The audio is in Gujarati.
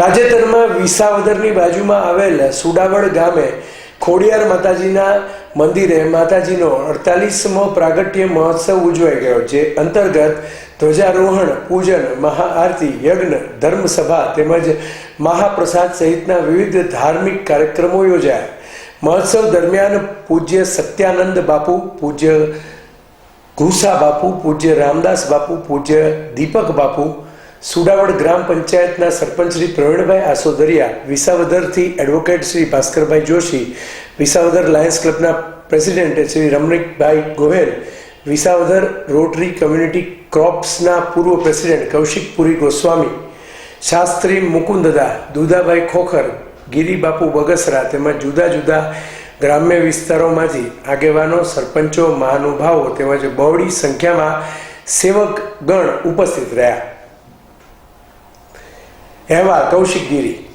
તાજેતરમાં વિસાવદરની બાજુમાં આવેલ સુડાવડ ગામે ખોડિયાર માતાજીના મંદિરે માતાજીનો અડતાલીસમો પ્રાગટ્ય મહોત્સવ ઉજવાઈ ગયો, જે અંતર્ગત ધ્વજારોહણ, પૂજન, મહાઆરતી, યજ્ઞ, ધર્મસભા તેમજ મહાપ્રસાદ સહિતના વિવિધ ધાર્મિક કાર્યક્રમો યોજાયા. મહોત્સવ દરમિયાન પૂજ્ય સત્યાનંદ બાપુ, પૂજ્ય ઘુસા બાપુ, પૂજ્ય રામદાસ બાપુ, પૂજ્ય દીપક બાપુ સુડાવડ ગ્રામ પંચાયતના સરપંચ શ્રી પ્રવીણભાઈ આસોદરિયા, વિસાવદરથી advocate Shri Bhaskarbhai Joshi, Visavadar Lions ક્લબના president Shri Ramnikbhai Gohel, Visavadar Rotary community ક્રોપ્સના પૂર્વ પ્રેસિડેન્ટ કૌશિકપુરી ગોસ્વામી, શાસ્ત્રી મુકુંદદા, દુદાભાઈ ખોખર, ગિરિબાપુ બગસરા તેમજ જુદા જુદા ગ્રામ્ય વિસ્તારોમાંથી આગેવાનો, સરપંચો, મહાનુભાવો તેમજ બહોળી સંખ્યામાં સેવકગણ ઉપસ્થિત રહ્યા. અહેવાલ કૌશિક ગીરી.